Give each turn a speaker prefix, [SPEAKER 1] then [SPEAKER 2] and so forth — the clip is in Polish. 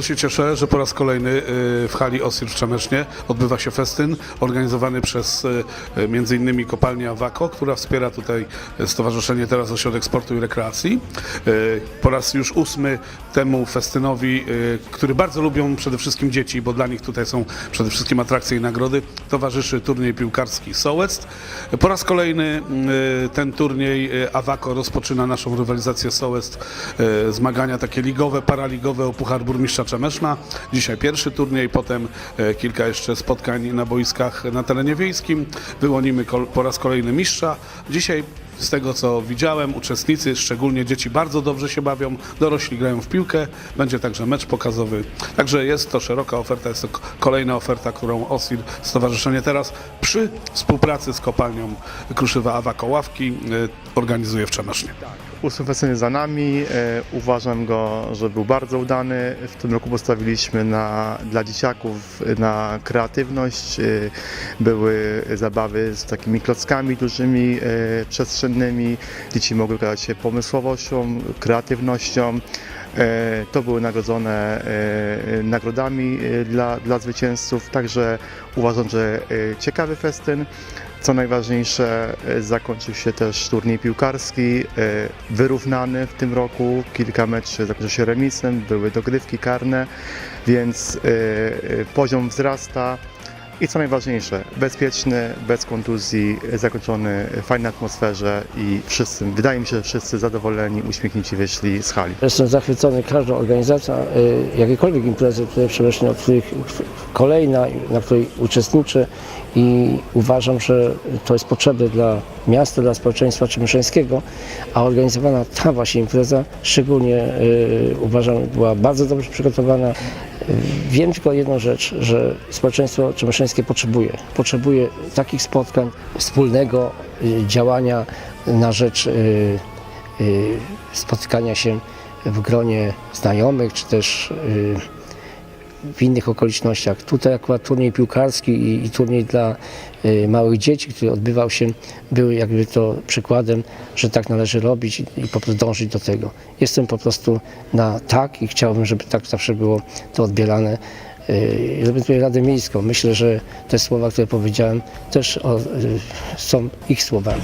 [SPEAKER 1] się cieszę, że po raz kolejny y, w hali OSIR w Przemysznie odbywa się festyn organizowany przez y, y, innymi kopalnię Awako, która wspiera tutaj Stowarzyszenie Teraz Ośrodek Sportu i Rekreacji. Po raz już ósmy temu festynowi, który bardzo lubią przede wszystkim dzieci, bo dla nich tutaj są przede wszystkim atrakcje i nagrody, towarzyszy turniej piłkarski Sołectw. Po raz kolejny ten turniej Awako rozpoczyna naszą rywalizację Sołectw, y, zmagania takie ligowe, paraligowe o Puchar Burmistrza Czemeszna. Dzisiaj pierwszy turniej, potem y, kilka jeszcze spotkań na boiskach na terenie wiejskim. Wyłonimy po raz kolejny mistrza. Dzisiaj z tego co widziałem, uczestnicy, szczególnie dzieci, bardzo dobrze się bawią, dorośli grają w piłkę, będzie także mecz pokazowy. Także jest to szeroka oferta, jest to kolejna oferta, którą OSIR, Stowarzyszenie Teraz, przy współpracy z kopalnią Kruszywa Awa Koławki y, organizuje w Przemysznie.
[SPEAKER 2] Ósmy za nami. E, Uważam go, że był bardzo udany. W tym roku postawiliśmy na, dla dzieciaków na kreatywność. E, Były zabawy z takimi klockami dużymi, e, przestrzennymi. Dzieci mogły okazać się pomysłowością, kreatywnością. To były nagrodzone nagrodami dla, dla zwycięzców, także uważam, że ciekawy festyn. Co najważniejsze, e, zakończył się też turniej piłkarski, e, wyrównany w tym roku. Kilka meczy zakończyło się remisem, były dogrywki karne, więc e, poziom wzrasta. I co najważniejsze, bezpieczny, bez kontuzji, zakończony w fajnej atmosferze i wszyscy, wydaje mi się, że wszyscy zadowoleni, uśmiechnięci wyszli z hali.
[SPEAKER 3] Jestem zachwycony każdą organizacją jakiejkolwiek imprezy w Przemyślu, od których kolejna, na której uczestniczę i uważam, że to jest potrzebne dla miasta, dla społeczeństwa czemyszeńskiego, a organizowana ta właśnie impreza szczególnie y, uważam była bardzo dobrze przygotowana. Y, Wiem tylko jedną rzecz, że społeczeństwo czemyszeńskie potrzebuje. Potrzebuje takich spotkań, wspólnego y, działania na rzecz y, y, spotykania się w gronie znajomych, czy też y, w innych okolicznościach. Tutaj akurat turniej piłkarski i, i turniej dla y, małych dzieci, który odbywał się, był jakby to przykładem, że tak należy robić i, i po prostu dążyć do tego. Jestem po prostu na tak i chciałbym, żeby tak zawsze było to odbierane. Y, Reprezentuję Radę Miejską. Myślę, że te słowa, które powiedziałem, też o, y, są ich słowami.